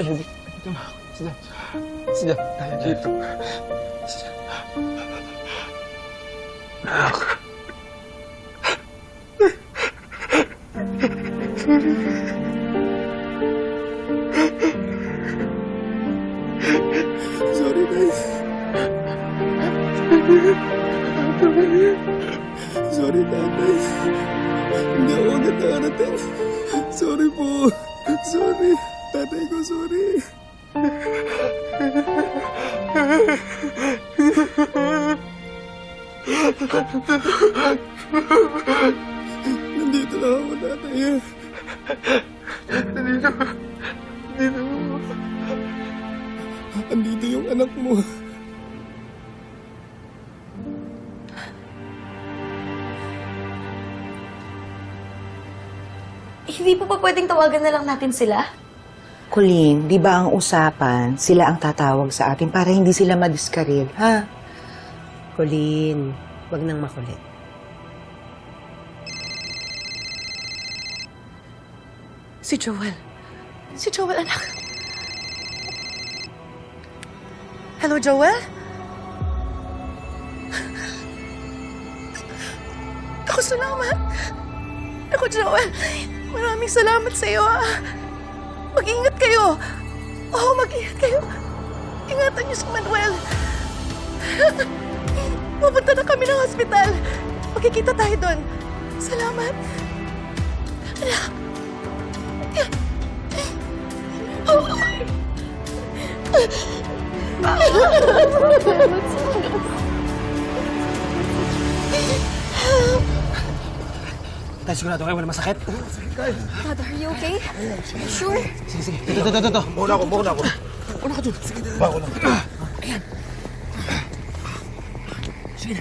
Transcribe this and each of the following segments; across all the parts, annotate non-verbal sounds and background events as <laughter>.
Hindi. Dito na. Sige. Sige. Tayo dito. Sige. Anak. Sorry, guys. Sorry, tatay. Hindi ako nakarating. Sorry po. Sorry. Tatay ko, sorry. Nandito lang ako, tatay. Nandito. Nandito. Andito yung anak mo. Hindi po pa pwedeng tawagan na lang natin sila? Colleen, di ba ang usapan, sila ang tatawag sa atin para hindi sila madiskaril, ha? Colleen, wag nang makulit. Si Joel. Si Joel, anak. Hello, Joel? Ako, salamat. Ako, Joel. Maraming salamat sa iyo, ah. Mag-ingat kayo. Oo, mag-ingat kayo. Ingatan niyo si Manuel. <laughs> Pupunta na kami ng hospital. Magkikita tayo doon. Salamat. Anak. <laughs> Tayo sigurado kayo, wala masakit. Father, are you okay? Sure? Sige, sige. Dito, dito, dito. Muna ako, muna ako. Muna ka dun. Sige, dito. Bako lang. Ayan. Sige.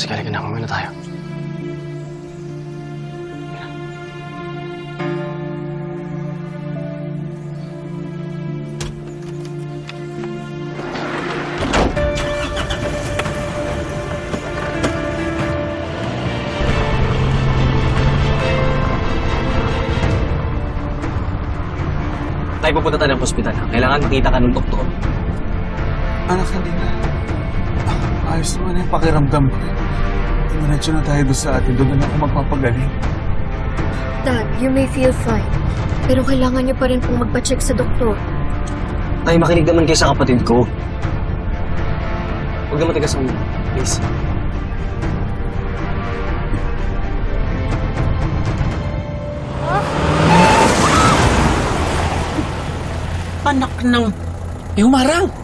Jessica, halika na. Kumina tayo. Tayo pupunta tayo ng hospital. Kailangan makita ka ng doktor. Anak, hindi na. Ayos naman yung pakiramdam ko. Diretso na tayo doon sa atin. Doon na ako magpapagaling. Dad, you may feel fine. Pero kailangan niyo pa rin pong magpa-check sa doktor. Tay, makinig naman kayo sa kapatid ko. Huwag naman tigas ang please. Anak ng... Eh, humarang!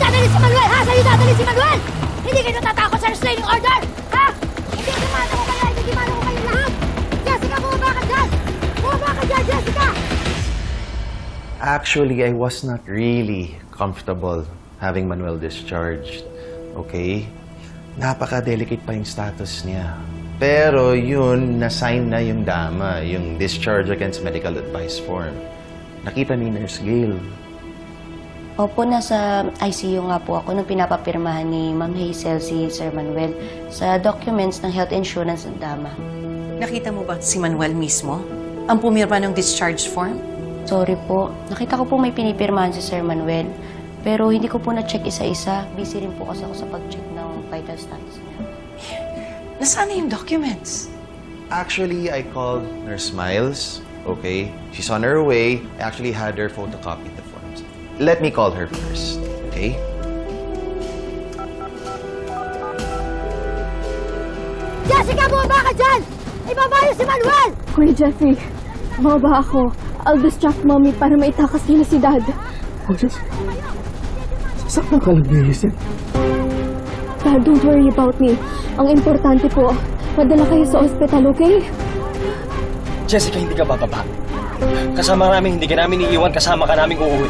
Dadali si Manuel, ha? Sa'yo dadali si Manuel! Hindi kayo natatakot sa restraining order, ha? Hindi dumano ko kayo, hindi dumano ko kayo lahat! Jessica, bumaba ka dyan! Bumaba ka dyan, Jessica! Actually, I was not really comfortable having Manuel discharged. Okay? Napaka-delicate pa yung status niya. Pero yun, na-sign na yung DAMA, yung Discharge Against Medical Advice Form. Nakita ni Nurse Gail. Opo, nasa ICU nga po ako nung pinapapirmahan ni Ma'am Hazel si Sir Manuel sa documents ng health insurance ng Dama. Nakita mo ba si Manuel mismo? Ang pumirma ng discharge form? Sorry po, nakita ko po may pinipirmahan si Sir Manuel. Pero hindi ko po na-check isa-isa. Busy rin po kasi ako sa pag-check ng vital status niya. Nasaan na yung documents? Actually, I called Nurse Miles. Okay? She's on her way. I actually had her photocopy the. Let me call her first. Okay? Jessica, bumaba ka dyan! Ibaba niyo si Manuel! Kuya Jeffrey, baba ako. I'll distract mommy para maitakas nila si dad. Oh, Diyos. Saan ka lang naisip? Dad, don't worry about me. Ang importante po, madala kayo sa ospital, okay? Jessica, hindi ka bababa. Kasama namin, hindi ka namin iiwan, kasama ka namin uuwi.